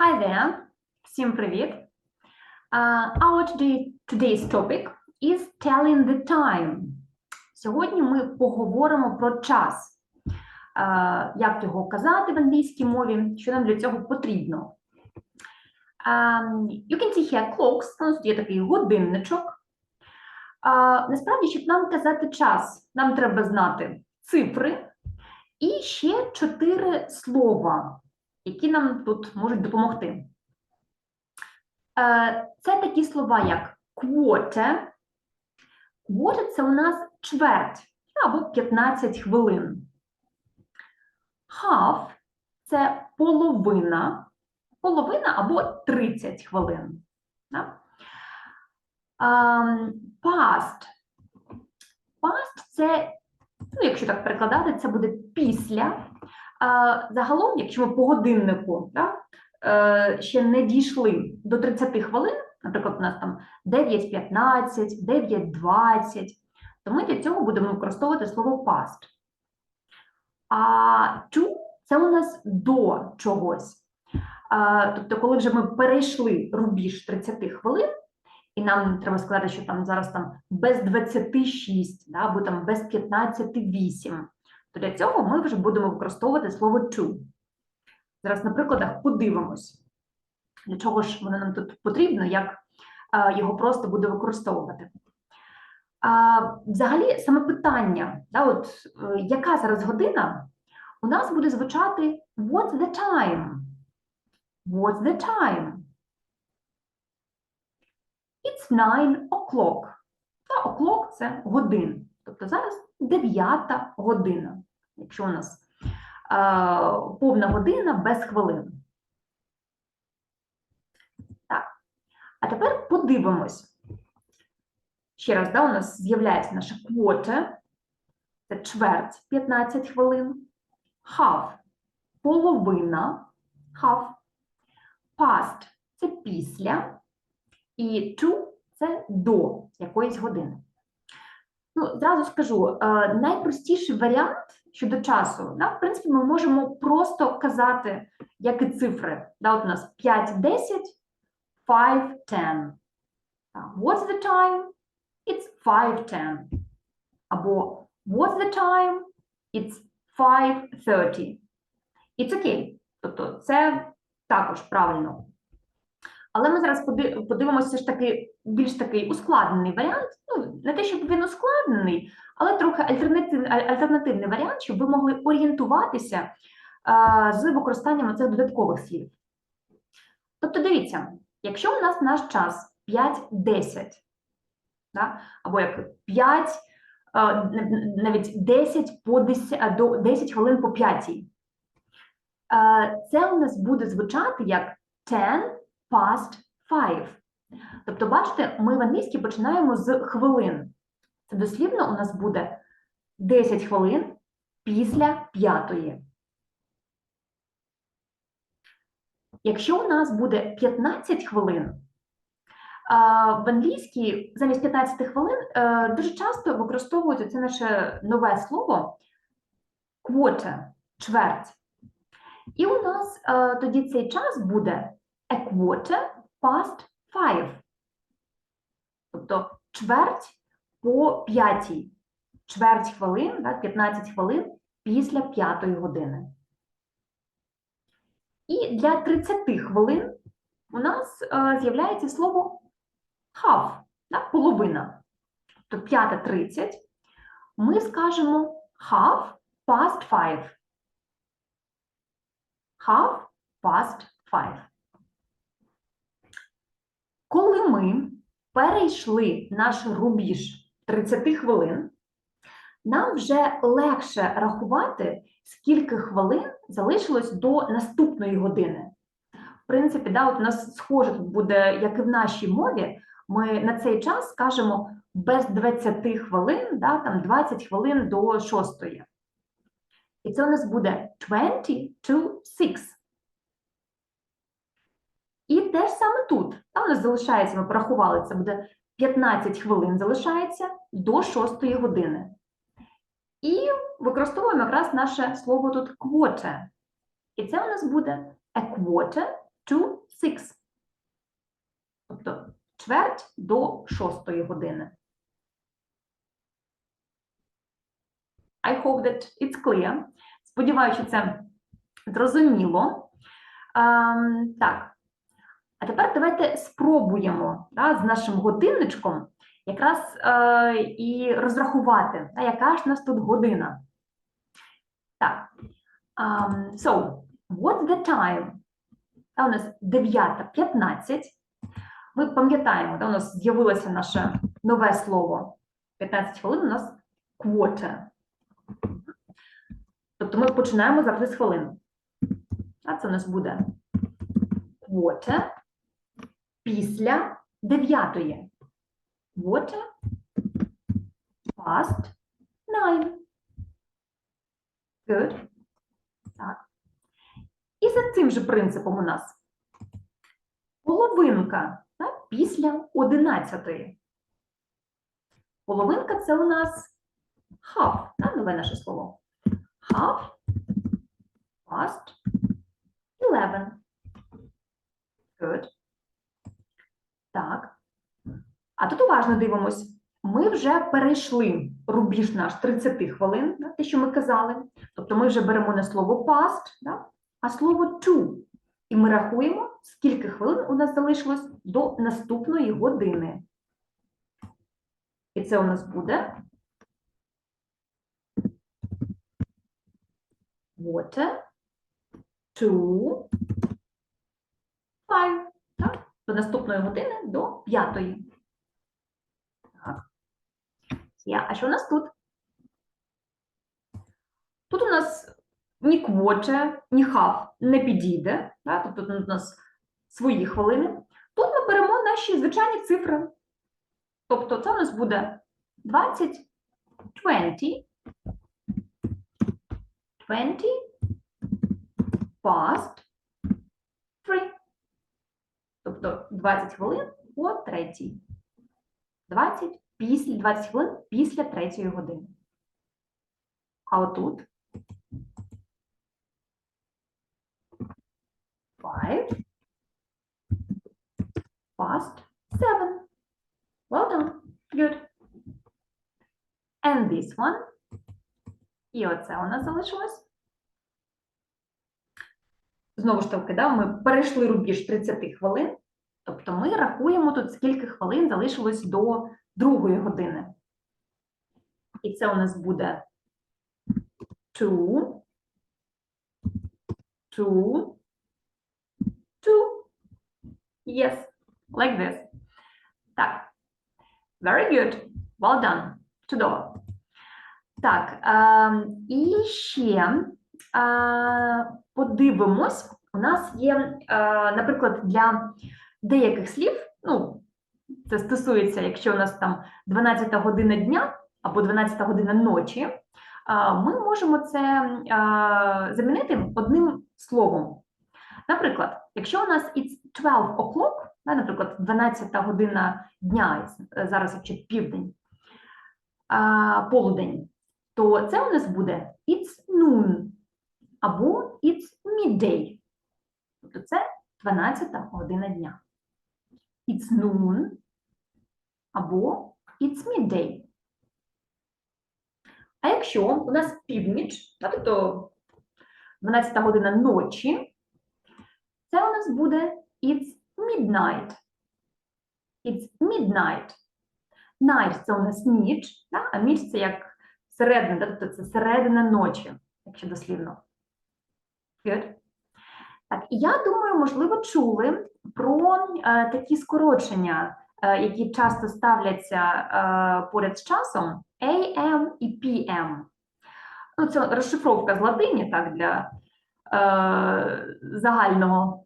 Hi there! Всім привіт! Uh, our today, today's topic is telling the time. Сьогодні ми поговоримо про час. Uh, як його казати в англійській мові, що нам для цього потрібно. Um, you can see here clocks, у нас є такий годинничок. Uh, насправді, щоб нам казати час, нам треба знати цифри і ще чотири слова які нам тут можуть допомогти. Е, Це такі слова, як quarter. Quarter – це у нас чверть або 15 хвилин. Half – це половина, половина або 30 хвилин. Um, past. Past – це, ну, якщо так перекладати, це буде після. Загалом, якщо ми по годиннику да, е, ще не дійшли до 30 хвилин, наприклад, у нас там 9.15, 9.20, то ми для цього будемо використовувати слово past. А to – це у нас до чогось. Тобто, коли вже ми перейшли рубіж 30 хвилин, і нам треба сказати, що там зараз там без 26, да, або там без 15.8, то для цього ми вже будемо використовувати слово to. Зараз на прикладах подивимось, для чого ж воно нам тут потрібно, як а, його просто буде використовувати. А, Взагалі, саме питання, да, от, е, яка зараз година, у нас буде звучати What's the time? What's the time? It's nine o'clock. Та o'clock – це годин. Тобто зараз 9 година, якщо у нас е, повна година без хвилин. Так. А тепер подивимось. Ще раз, да, у нас з'являється наша quarter, це чверть 15 хвилин, half – половина, half, past – це після, і to – це до якоїсь години. Ну, зразу скажу, е, найпростіший варіант щодо часу, да, в принципі, ми можемо просто казати, як і цифри. Да, от у нас 5, 10, 5, 10. What's the time? It's 5, 10. Або what's the time? It's 5.30. It's okay. Тобто це також правильно. Але ми зараз подивимося ж таки більш такий ускладнений варіант. Ну, не те, щоб він ускладнений, але трохи альтернативний, альтернативний варіант, щоб ви могли орієнтуватися а, з використанням цих додаткових слів. Тобто, дивіться, якщо у нас наш час 5-10, да, або як 5, а, навіть 10 по 10, до 10 хвилин по 5, а, це у нас буде звучати як 10 past five. Тобто, бачите, ми в англійській починаємо з хвилин. Це дослівно у нас буде 10 хвилин після п'ятої. Якщо у нас буде 15 хвилин, в англійській замість 15 хвилин дуже часто використовують це наше нове слово quarter, чверть. І у нас тоді цей час буде a quarter past five. Тобто чверть по п'ятій. Чверть хвилин, так, 15 хвилин після п'ятої години. І для 30 хвилин у нас е, з'являється слово half, так, половина. Тобто 5.30 ми скажемо half past five. Half past five. Коли ми перейшли наш рубіж 30 хвилин, нам вже легше рахувати, скільки хвилин залишилось до наступної години. В принципі, да, от у нас схоже буде, як і в нашій мові, ми на цей час скажемо без 20 хвилин, да, там 20 хвилин до 6. І це у нас буде 20 to 6. І те ж саме тут. Там у нас залишається, ми порахували, це буде 15 хвилин залишається до 6 години. І використовуємо якраз наше слово тут quarter. І це у нас буде a quarter to six. Тобто чверть до шостої години. I hope that it's clear. Сподіваюся, це зрозуміло. Ем, так. А тепер давайте спробуємо да, з нашим годинничком якраз е, і розрахувати, да, яка ж нас тут година. Так. Um, so, what's the time? А у нас 9.15. Ми пам'ятаємо, да, у нас з'явилося наше нове слово. 15 хвилин у нас quarter. Тобто ми починаємо завжди з хвилин. А це у нас буде quarter після дев'ятої. Quarter past nine. Good. Так. І за цим же принципом у нас половинка так, після одинадцятої. Половинка це у нас half, так, нове наше слово. Half past eleven. Good. Так. А тут уважно дивимось. Ми вже перейшли рубіж наш 30 хвилин, да, те, що ми казали. Тобто ми вже беремо не слово past, да, а слово to. І ми рахуємо, скільки хвилин у нас залишилось до наступної години. І це у нас буде water to five. Так? До наступної години до п'ятої. Так. Я, а що у нас тут? Тут у нас ні квоче, ні хав не підійде. Так? Тобто тут у нас свої хвилини. Тут ми беремо наші звичайні цифри. Тобто це у нас буде 20, 20, 20, past, 3. Тобто 20 хвилин о третій. 20 після 20 хвилин після третьої години. А отут 5 past 7. Well done. Good. And this one. І оце у нас залишилось. Знову ж таки, да, ми перейшли рубіж 30 хвилин. Тобто ми рахуємо тут, скільки хвилин залишилось до другої години. І це у нас буде two, two, two. Yes, like this. Так. Very good. Well done. Чудово. Так, е, і ще е, подивимось. У нас є, е, наприклад, для деяких слів, ну, це стосується, якщо у нас там 12 година дня або 12 година ночі, ми можемо це замінити одним словом. Наприклад, якщо у нас it's 12 o'clock, наприклад, 12 година дня, зараз якщо південь, полудень, то це у нас буде it's noon або it's midday. Тобто це 12 година дня. It's noon або it's midday. А якщо у нас північ, тобто 12 година ночі, це у нас буде it's midnight. It's midnight. Night – це у нас ніч, да? а ніч це як середина, тобто це середина ночі, якщо дослівно. Good. Так, я думаю, можливо, чули про е, такі скорочення, які часто ставляться е, поряд з часом AM і PM. Ну, це розшифровка з латині, так, для е, загального,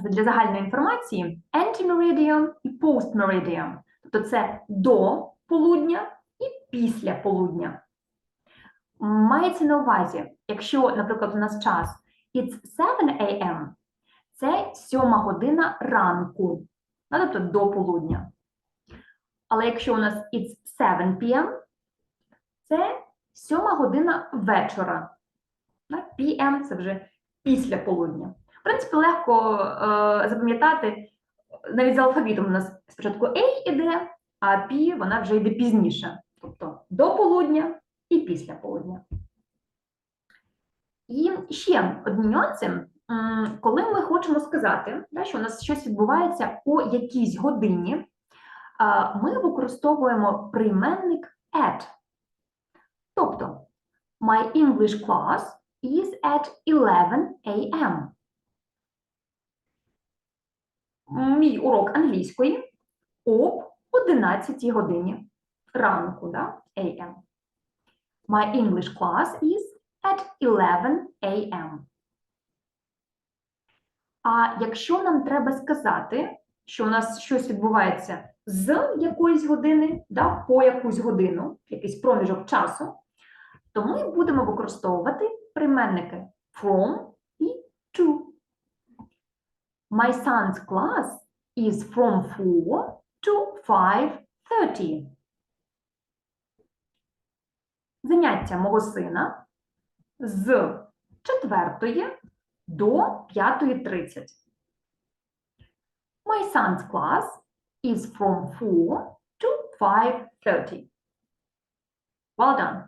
для загальної інформації. Anti-meridian і post-meridian. Тобто це до полудня і після полудня. Мається на увазі, якщо, наприклад, у нас час it's 7 a.m., це 7 година ранку, тобто до полудня. Але якщо у нас it's 7 p.m., це 7 година вечора. PM – це вже після полудня. принципі, легко е, запам'ятати. Навіть з алфавітом у нас спочатку A іде, а P вона вже йде пізніше. Тобто до полудня і після полудня. І ще одні нюанси, коли ми хочемо сказати, що у нас щось відбувається о якійсь годині, ми використовуємо прийменник at. Тобто, my English class is at 11 a.m. Мій урок англійської об 11 годині ранку, да? a.m. My English class is at 11 a.m. А якщо нам треба сказати, що у нас щось відбувається з якоїсь години, да, по якусь годину, якийсь проміжок часу, то ми будемо використовувати прийменники from і to. My son's class is from 4 to 5.30. Заняття мого сина з 4 до 5.30. My son's class is from 4 to 5.30. Well done.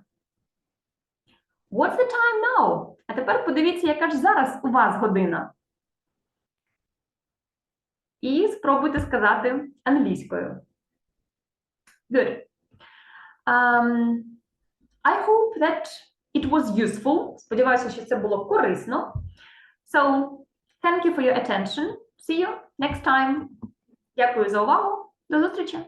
What's the time now? А тепер подивіться, яка ж зараз у вас година. І спробуйте сказати англійською. Good. Um, I hope that it was useful. Сподіваюся, що це було корисно. So, thank you for your attention. See you next time. Дякую за увагу. До зустрічі!